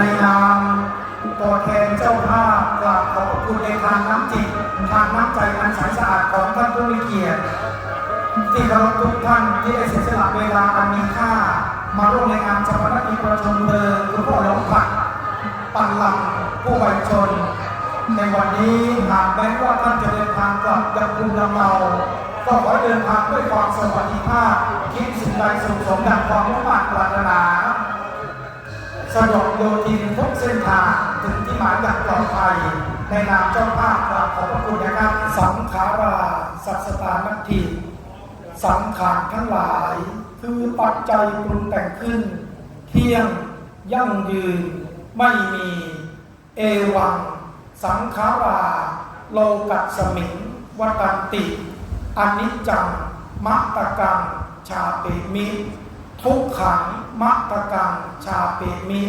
ในนามตัวแทนเจ้าภาพกราบขอบคุณในทางน้ำจิตทางน้ำใจอันใสสะอาดของท่านผู้มีเกียรติที่เคารพทุกท่านที่ได้เสียสละเวลาอันมีค่า มาร่วมในงานชาปนกิจประชมเพลิงหลวงพ่อหลวงผักปันลังผู้วัยชน ในวันนี้หากแม้ว่าท่านจะเดินทางกลับยังภูมิลำเนาก็ขอเดินทางด้วยความสวัสดิภาพคิดสิ่งใดสุขสมดังความมุ่งมั่นปรารถนา สะดวกโยทินทุกเส้นทางถึงที่หมายอย่างปลอดภัยในนามเจ้าภาพกราบขอบพระคุณนะครับสังขาราสัสตานักทีสังขารทั้งหลาย คือปัจจัยปรุงแต่งขึ้น เที่ยงยั่งยืน ไม่มี เอวัง สังขาราโลกัสสมิงวัตันติอนิจจังมัตตกังชาเปมิ ทุกขังมัตตกังชาเปมิ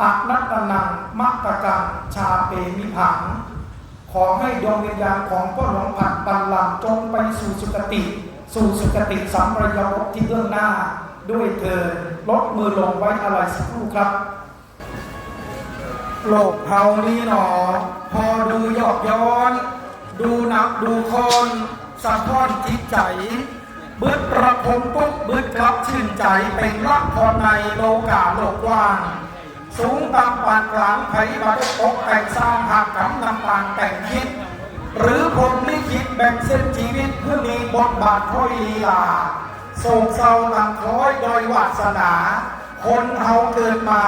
อนัตตนังมัตตกังชาเปมิผัง ขอให้ดวงวิญญาณของพ่อหลวงผักบันลังจงไปสู่สุคติ สู่สุคติสัมปรยภพที่เบื้องหน้า ด้วยเถิดลดมือลงไว้อะไรสักครู่ครับ โลกเฮานี้หนอ พอดูยอบย้อน ดูหนักดูคนสะท้อนจิตใจ เบิดประพงปุ๊บเบิดกลับชื่นใจเป็นรักพรในโลกาโลกว้างสูงต่ำปานกลางไผ่บัดอกแต่งสร้างหากกำนำปานแต่งคิด หรือผมลิขิตแบ่งเส้นชีวิตเพื่อมีบทบาทค่อยลีลาโศกเศร้าลังคล้อยโดยวาสนา คนเฮาเกิดมา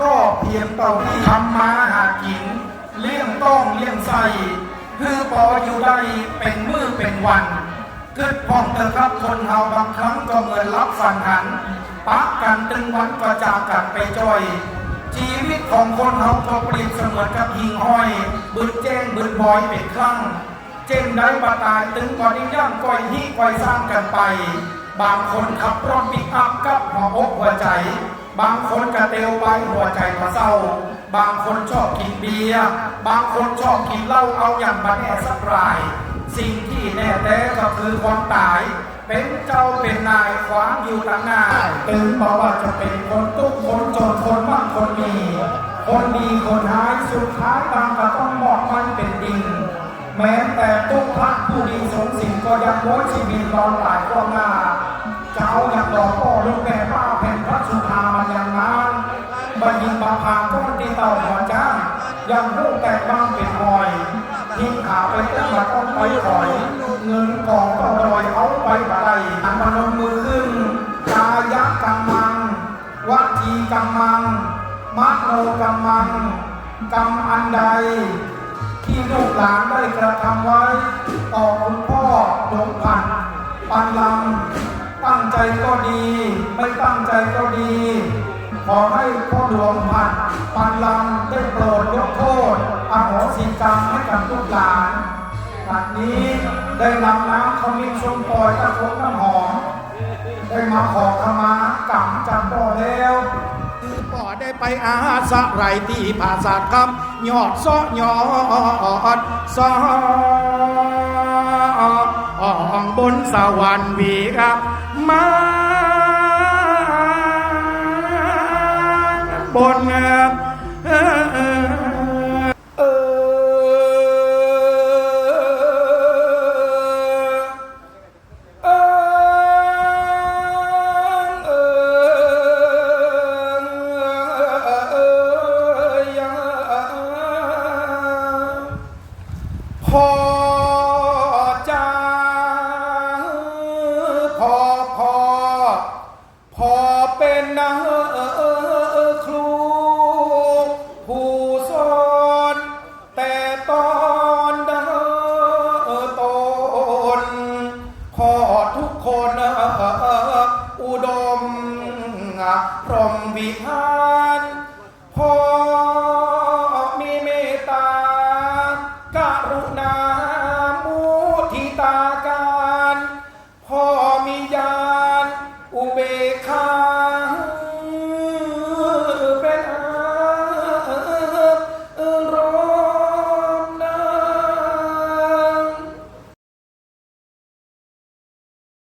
ก็เพียงเต่าที่ทำมาหากิน เลี้ยงต้องเลี้ยงใส่คือพออยู่ได้เป็นมือเป็นวัน เกิดพองเถอะครับคนเฮาบางครั้งก็เหมือนรับสันหันปะกันตึงวันก็จากกันไปจ่อย ชีวิตของคนเฮาก็เปรียบเสมือนกับหิ่งห้อยบึดแจ้งบึดบอยเป็นครั้งเจงได้บาตายตึงก่อนนี้ย่างก้อยฮีก้อยสร้างกันไป บางคนขับรถปิกอัพกับหัวอกหัวใจ บางคนกระเตวไปหัวใจมาเศร้า บางคนชอบกินเบียร์บางคนชอบกินเหล้าเอาอย่างบันแอสักราย สิ่งที่แน่แท้ก็คือความตาย เป็นเจ้าเป็นนายขวางอยู่ต่างหน้าตึงบอกว่าจะเป็นคนทุกคนจนคนมั่งคนมี คนดีคนหายสุดท้ายต่างก็ต้องบอกมันเป็นดิงแม้แต่ตุ๊กพระผู้ดีสงสิ่งก็ยังโว้ชีวิตรอนหลายกว่าหน้าเจ้าอยากหลอกพ่อลูกแม่ป้าแผ่นพระสุธามันยังนานบัญญิงบาพาก้อนตีเต่าหัวจ้างยังหู้แต่บ้างเป็นหอย ทิ้งขาไปตั้งมาต้องไปถอย เงินกองก็ลอยเอาไปได้อันมานมมือขึ้นกายกรรมัง วัจีกรรมังมโนกรรมังกรรมอันใด ที่ลูกหลานได้กระทำไว้ ต่อคุณพ่อหลวงพันปันลำตั้งใจก็ดี ไม่ตั้งใจก็ดี อให้พ่อหลวงพันปันลำได้โปรดยกโทษอโหสิกรรมให้กับลูกหลานบัดนี้ได้นำน้ำขมิ้นชมปล่อยตะโกนน้ำหอม ได้มาขอขมากรรมจากพ่อแล้วคือป่อได้ไปอาสะไรที่ภาษาคำยอดซ้อยอดซ้องบนสวรรค์วีครับมา บนเออ พรหมวิหารพ่อมีเมตตากรุณามุทิตาการพ่อ